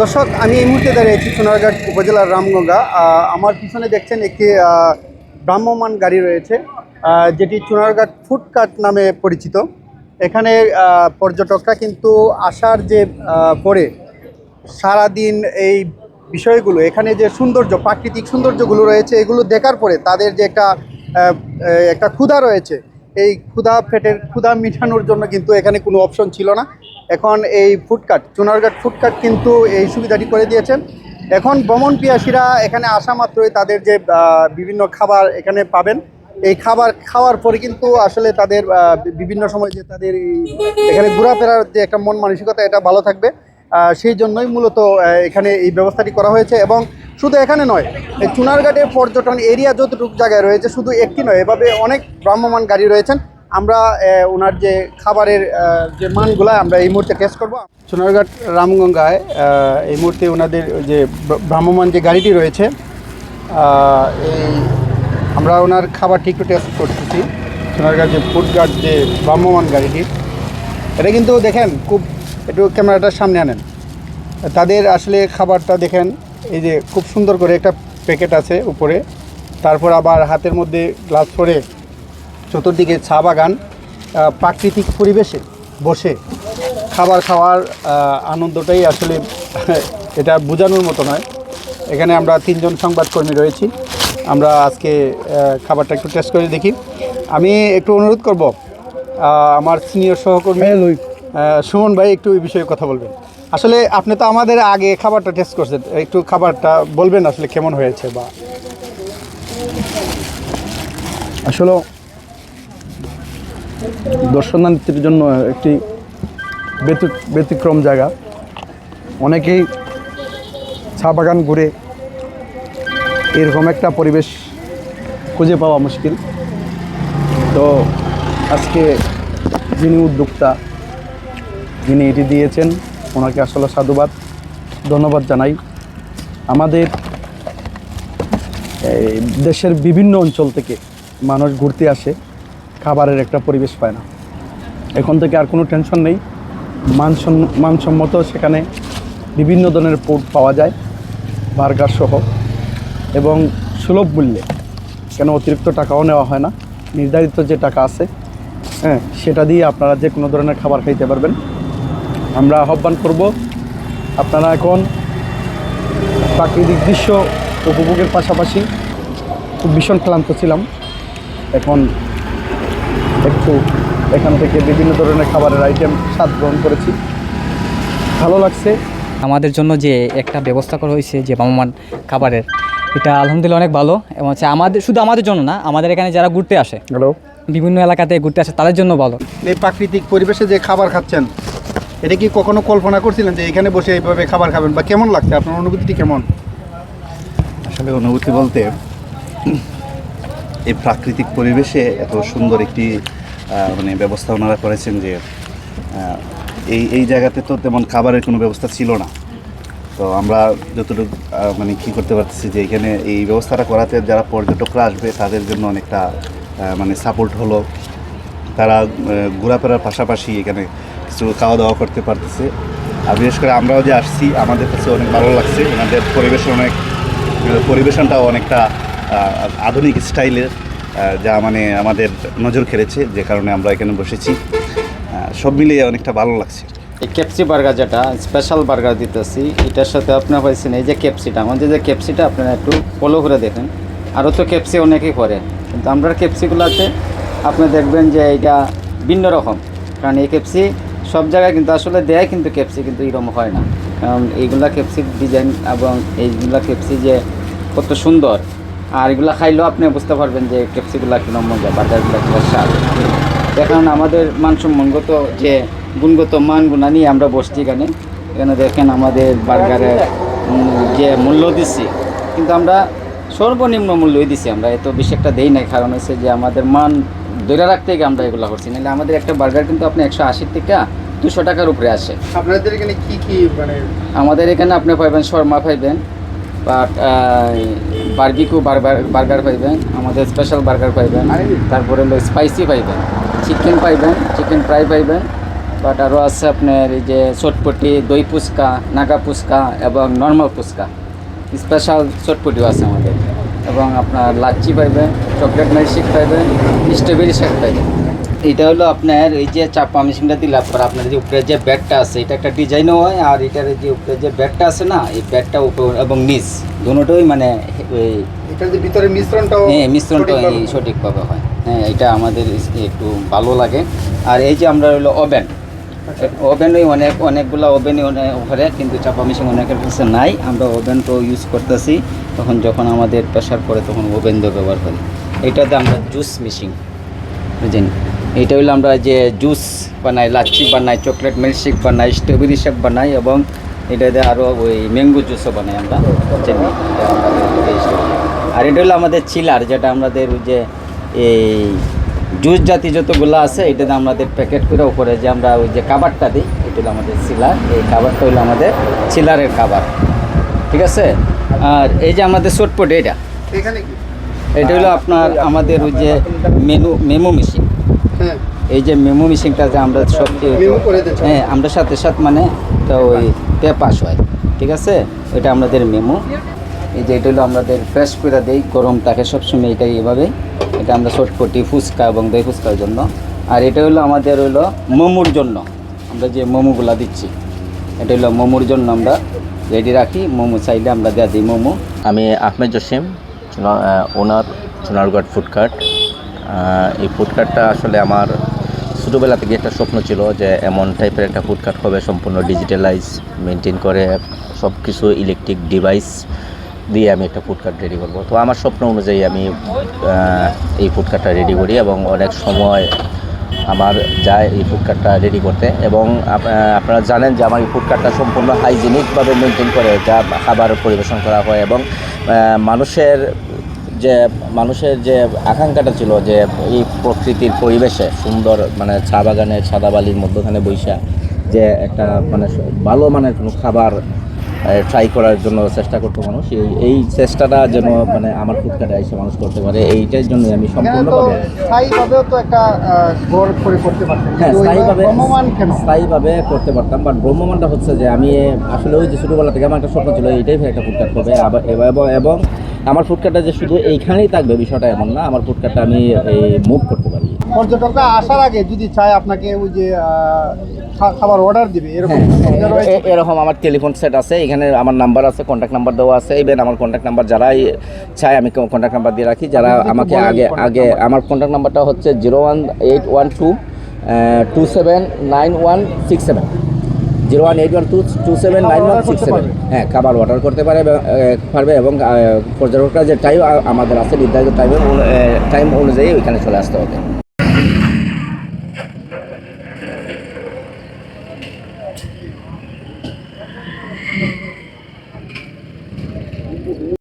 দর্শক, আমি এই মুহূর্তে দাঁড়িয়েছি সোনারঘাট উপজেলার রামগঙ্গা। আমার পিছনে দেখছেন একটি ভ্রাম্যমান গাড়ি রয়েছে যেটি চুনারঘাট ফুডকার্ট নামে পরিচিত। এখানে পর্যটকরা কিন্তু আসার যে পরে সারাদিন এই বিষয়গুলো, এখানে যে সৌন্দর্য, প্রাকৃতিক সৌন্দর্যগুলো রয়েছে, এগুলো দেখার পরে তাদের যে একটা একটা ক্ষুধা রয়েছে, এই ক্ষুধা ফেটের, ক্ষুধা মেটানোর জন্য কিন্তু এখানে কোনো অপশন ছিল না। এখন এই ফুডকার্ট চুনারঘাট ফুডকার্ট কিন্তু এই সুবিধাটি করে দিয়েছেন। এখন ভ্রমণ পিয়াসীরা এখানে আসা মাত্রই তাদের যে বিভিন্ন খাবার এখানে পাবেন। এই খাবার খাওয়ার পরে কিন্তু আসলে তাদের বিভিন্ন সময় যে তাদের এখানে ঘোরাফেরার যে একটা মন মানসিকতা, এটা ভালো থাকবে। সেই জন্যই মূলত এখানে এই ব্যবস্থাটি করা হয়েছে এবং শুধু এখানে নয়, এই চুনারঘাটের পর্যটন এরিয়া যতটুকু জায়গায় রয়েছে, শুধু একটি নয়, এভাবে অনেক ভ্রাম্যমান গাড়ি রয়েছেন। আমরা ওনার যে খাবারের যে মানগুলো আমরা এই মুহূর্তে টেস্ট করব। সোনারঘাট রামগঙ্গায় এই মুহূর্তে ওনাদের যে ভ্র- ভ্রাম্যমান যে গাড়িটি রয়েছে এই আমরা ওনার খাবারটি একটু টেস্ট করতেছি। সোনারঘাট যে ফুড গার্ড যে ভ্রাম্যমান গাড়িটি, এটা কিন্তু দেখেন খুব, একটু ক্যামেরাটার সামনে আনেন। তাদের আসলে খাবারটা দেখেন, এই যে খুব সুন্দর করে একটা প্যাকেট আছে উপরে, তারপর আবার হাতের মধ্যে গ্লাস পরে চতুর্দিকে চা বাগান প্রাকৃতিক পরিবেশে বসে খাবার খাওয়ার আনন্দটাই আসলে এটা বোঝানোর মতো নয়। এখানে আমরা তিনজন সংবাদকর্মী রয়েছি। আমরা আজকে খাবারটা একটু টেস্ট করে দেখি। আমি একটু অনুরোধ করব আমার সিনিয়র সহকর্মী আহ, সুমন ভাই একটু এই বিষয়ে কথা বলবেন। আসলে আপনি তো আমাদের আগে খাবারটা টেস্ট করছেন। একটু খাবারটা বলবেন আসলে কেমন হয়েছে বা আসলে দর্শনার্থীর জন্য একটি ব্যতি- ব্যতিক্রম জায়গা। অনেকেই চা বাগান ঘুরে এরকম একটা পরিবেশ খুঁজে পাওয়া মুশকিল। তো আজকে যিনি উদ্যোক্তা, যিনি এটি দিয়েছেন, ওনাকে আসলে সাধুবাদ, ধন্যবাদ জানাই। আমাদের দেশের বিভিন্ন অঞ্চল থেকে মানুষ ঘুরতে আসে। খাবারের একটা পরিবেশ পায় না। এখন থেকে আর কোনো টেনশন নেই। মানসম মানসম্মত সেখানে বিভিন্ন ধরনের ফুড পাওয়া যায় বার্গার সহ। এবং সুলভ মূল্যে, কেন অতিরিক্ত টাকাও নেওয়া হয় না। নির্ধারিত যে টাকা আছে হ্যাঁ সেটা দিয়ে আপনারা যে কোনো ধরনের খাবার খাইতে পারবেন। আমরা আহ্বান করব, আপনারা এখন প্রাকৃতিক দৃশ্য উপভোগের পাশাপাশি খুব ভীষণ ক্লান্ত ছিলাম। এখন একটু এখান থেকে বিভিন্ন ধরনের খাবারের আইটেম স্বাদ গ্রহণ করেছি। ভালো লাগছে। আমাদের জন্য যে একটা ব্যবস্থা করা হয়েছে যে ভ্রাম্যমান খাবারের এটা আলহামদুলিল্লাহ অনেক ভালো এবং হচ্ছে আমাদের শুধু আমাদের জন্য না আমাদের এখানে যারা ঘুরতে আসে হ্যালো বিভিন্ন এলাকাতে ঘুরতে আসে তাদের জন্য ভালো। এই প্রাকৃতিক পরিবেশে যে খাবার খাচ্ছেন এটা কি কখনো কল্পনা করছিলেন যে এখানে বসে এইভাবে খাবার খাবেন বা কেমন লাগছে? আপনার অনুভূতিটি কেমন? আসলে অনুভূতি বলতে এই প্রাকৃতিক পরিবেশে এত সুন্দর একটি মানে ব্যবস্থা ওনারা করেছেন যে এই এই জায়গাতে তো তেমন খাবারের কোনো ব্যবস্থা ছিল না। তো আমরা যতটুকু মানে কী করতে পারতেছি যে এখানে এই ব্যবস্থাটা করাতে যারা পর্যটকরা আসবে তাদের জন্য অনেকটা মানে সাপোর্ট হলো। তারা ঘোরাফেরার পাশাপাশি এখানে কিছু খাওয়া দাওয়া করতে পারতেছে। আর বিশেষ করে আমরাও যে আসছি, আমাদের কাছে অনেক ভালো লাগছে। ওনাদের পরিবেশ অনেক, পরিবেশনটাও অনেকটা আধুনিক স্টাইলের যা মানে আমাদের নজর কেড়েছে যে কারণে আমরা এখানে বসেছি। সব মিলিয়ে অনেকটা ভালো লাগছে। এই ক্যাপসি বার্গার যেটা স্পেশাল বার্গার দিতেছি, এটার সাথে আপনার পাইছেন এই যে ক্যাপসিটা আমাদের যে ক্যাপসিটা আপনারা একটু ফলো করে দেখেন। আরও তো ক্যাপসি অনেকেই করে, কিন্তু আমরা ক্যাপসিগুলোতে আপনি দেখবেন যে এটা ভিন্ন রকম। কারণ এই ক্যাপসি সব জায়গায় কিন্তু আসলে দেয় কিন্তু ক্যাপসি কিন্তু এরকম হয় না। কারণ এইগুলা ক্যাপসির ডিজাইন এবং এইগুলা ক্যাপসি যে কত সুন্দর আর এগুলা খাইলেও আপনি বুঝতে পারবেন যে ক্যাপসিগুলা কীরকম মজা বার্গারগুলা কীরকম স্বাদ। দেখেন আমাদের মানসম্মানগত যে গুণগত মানগুলা নিয়ে আমরা বসছি এখানে এখানে দেখেন আমাদের বার্গারের যে মূল্য দিচ্ছি কিন্তু আমরা সর্বনিম্ন মূল্যই দিছি আমরা এত বেশি একটা দেই নাই। কারণ হচ্ছে যে আমাদের মান ধরে রাখতে গিয়ে আমরা এগুলো করছি। নাহলে আমাদের একটা বার্গার কিন্তু আপনি একশো আশি থেকে দুশো টাকার উপরে আসে। আপনাদের এখানে কি কি মানে আমাদের এখানে আপনি পাইবেন শর্মা পাইবেন বাট বার্বিকিউ বার্গার বার্গার পাইবেন আমাদের স্পেশাল বার্গার পাইবেন তারপরে হলো স্পাইসি পাইবেন চিকেন পাইবেন চিকেন ফ্রাই পাইবেন বাট আরও আছে আপনার এই যে চটপটি দই ফুচকা নাগা ফুচকা এবং নর্মাল ফুচকা। স্পেশাল চটপটিও আছে আমাদের। এবং আপনার লাচ্ছি পাইবেন চকলেট মিল্কশেক পাইবেন স্ট্রবেরি শেক পাইবেন। এটা হলো আপনার এই যে চাপা মেশিনটা দিলে আপনার আপনার যে উপরে যে ব্যাগটা আছে এটা একটা ডিজাইনও হয় আর এটার যে উপরে যে ব্যাগটা আছে না এই ব্যাগটা উপর এবং নিচ দুটোই মানে ওই এটার যে ভিতরে মিশ্রণটাও হ্যাঁ মিশ্রণটা সঠিকভাবে এই সঠিকভাবে হয়। হ্যাঁ এটা আমাদের একটু ভালো লাগে। আর এই যে আমরা হলো ওভেন ওভেনই অনেক অনেকগুলো ওভেনই অনেক ঘরে কিন্তু চাপা মেশিন অনেকের কাছে নাই। আমরা ওভেন তো ইউজ করতেছি তখন যখন আমাদের প্রেশার পড়ে তখন ওভেন দিয়ে ব্যবহার করি। এটাতে আমরা জুস মেশিন বুঝলেন এটা হলো আমরা যে জুস বানাই লাচ্ছি বানাই চকলেট মিল্কশেক বানাই স্ট্রবেরি শেক বানাই এবং এটাতে আরও ওই ম্যাঙ্গো জুসও বানাই আমরা। আর এটা হলো আমাদের চিলার যেটা আমাদের ওই যে এই জুস জাতি যতগুলো আছে এটাতে আমাদের প্যাকেট করে উপরে যে আমরা ওই যে কাবারটা দিই এটা হলো আমাদের চিলার। এই কাবারটা হলো আমাদের চিলারের কাবার ঠিক আছে? আর এই যে আমাদের চটপট এটা? এটা হলো আপনার আমাদের ওই যে মেনু মেমো মেশিন। এই যে মেমো মেশিনটা যে আমরা সব? হ্যাঁ আমরা সাথে সাথে মানে তো ওই পে পাস হয় ঠিক আছে? এটা আমাদের মেমো। এই যে এটা হলো আমাদের ফ্রেশ করে দেই গরম থাকে সবসময় এটাই এভাবে। এটা আমরা চটপটি ফুচকা এবং দই ফুচকার জন্য। আর এটা হলো আমাদের হলো মোমোর জন্য। আমরা যে মোমোগুলা দিচ্ছি এটা হলো মোমোর জন্য আমরা রেডি রাখি। মোমো চাইলে আমরা দেওয়া দিই মোমো। আমি আহমেদ জসিম ওনার সোনারগড় ফুডকার্ট এই ফুডকার্টটা আসলে আমার ছোটোবেলা থেকে একটা স্বপ্ন ছিল যে এমন টাইপের একটা ফুডকার্ট হবে সম্পূর্ণ ডিজিটালাইজ মেনটেন করে সব কিছু ইলেকট্রিক ডিভাইস দিয়ে আমি একটা ফুডকার্ট রেডি করব। তো আমার স্বপ্ন অনুযায়ী আমি এই ফুডকার্টটা রেডি করি এবং অনেক সময় আমার যায় এই ফুডকার্টটা রেডি করতে এবং আপনারা জানেন যে আমার এই ফুডকার্টটা সম্পূর্ণ হাইজিনিকভাবে মেনটেন করে, যা খাবার পরিবেশন করা হয় এবং মানুষের যে মানুষের যে আকাঙ্ক্ষাটা ছিল যে এই প্রকৃতির পরিবেশে সুন্দর মানে চা বাগানের সাদা বালির মধ্যখানে বৈশা যে একটা মানে ভালো মানের কোনো খাবার ট্রাই করার জন্য চেষ্টা করতো মানুষ। এই এই চেষ্টাটা যেন মানে আমার ফুডকার্টে এসে মানুষ করতে পারে এইটার জন্য আমি সম্পূর্ণভাবে স্থায়ীভাবেও তো একটা ঘর করে করতে পারতেন। হ্যাঁ স্থায়ীভাবে স্থায়ীভাবে করতে পারতাম বাট ব্রহ্মমানটা হচ্ছে যে আমি আসলে ওই যে ছোটোবেলা থেকে আমার একটা স্বপ্ন ছিল এইটাই একটা ফুডকার্ট হবে। এবং আমার ফুডকার্টটা যে শুধু এইখানেই থাকবে বিষয়টা এমন না। আমার ফুডকার্টটা আমি মুভ করতে পারি। পর্যটকরা আসার আগে যদি চায় আপনাকে ওই যে খাবার অর্ডার দিবে এরকম রয়েছে? এ- এরকম আমার টেলিফোন সেট আছে এখানে আমার নাম্বার আছে কন্ট্যাক্ট নাম্বার দেওয়া আছে। ইভেন আমার কন্ট্যাক্ট নাম্বার যারাই চায় আমি কন্ট্যাক্ট নাম্বার দিয়ে রাখি। যারা আমাকে আগে আগে আমার কন্ট্যাক্ট নাম্বারটা হচ্ছে zero one eight one two two seven nine one six seven zero one eight one two two seven nine one six seven. হ্যাঁ খাবার অর্ডার করতে পারে পারবে এবং পর্যটকরা যে টাইম আমাদের আছে নির্ধারিত টাইমে টাইম অনুযায়ী ওইখানে চলে আসতে হবে।